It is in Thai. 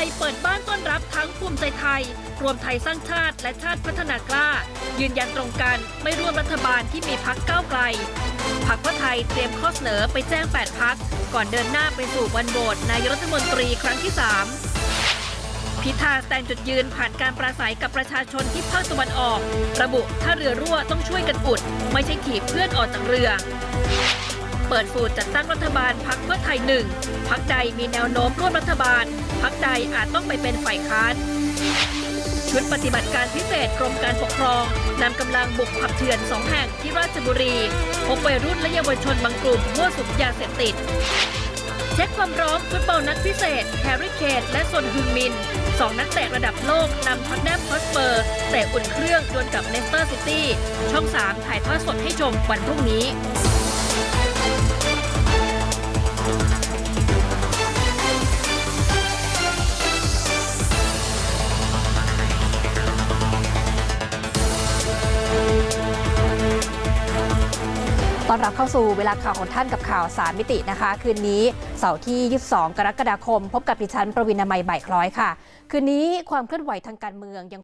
ย รวมไทยสร้างชาติและชาติพัฒนากล้า ยืนยันตรงกันไม่ร่วมรัฐบาลที่มีพักก้าวไกลพักเพื่อไทยเตรียมข้อเสนอไปแจ้ง 8 พัก ก่อนเดินหน้าไปสู่วันโหวตนายกรัฐมนตรีครั้งที่ 3 พิธาแสดงจุดยืนผ่านการปราศัยกับประชาชนที่ภาคตะวันออก ระบุถ้าเรือรั่วต้องช่วยกันอุด ไม่ใช่ถีบเพื่อนออกจากเรือ เปิดสูตรจัดตั้งรัฐบาลพักเพื่อไทยหนึ่งพักใดมีแนวโน้มร่วมรัฐบาล พักใดอาจต้องไปเป็นฝ่ายค้านชุดปฏิบัติการพิเศษกรมการปกครองนำกำลังบุกผับเถื่อนสองแห่งที่ราชบุรีพบวัยรุ่นและเยาวชนบางกลุ่มมั่วสุมยาเสพติด เช็คความร้อมฟุตบอลนัดพิเศษแฮร์รี่เคนและซนฮึงมินสองนักเตะระดับโลกนำท็อตแนมฮอสเปอร์เตะอุ่นเครื่องดวลกับเลสเตอร์ซิตี้ช่อง 3 ถ่ายทอดสดให้ชมวันพรุ่งนี้ ต้อนรับเข้าสู่เวลาข่าวของท่านกับข่าวสารมิตินะคะ คืนนี้เสาร์ที่ 22 กรกฎาคม พบกับดิฉันประวินามัยบ่ายคล้อยค่ะ คืนนี้ความเคลื่อนไหวทางการเมืองยัง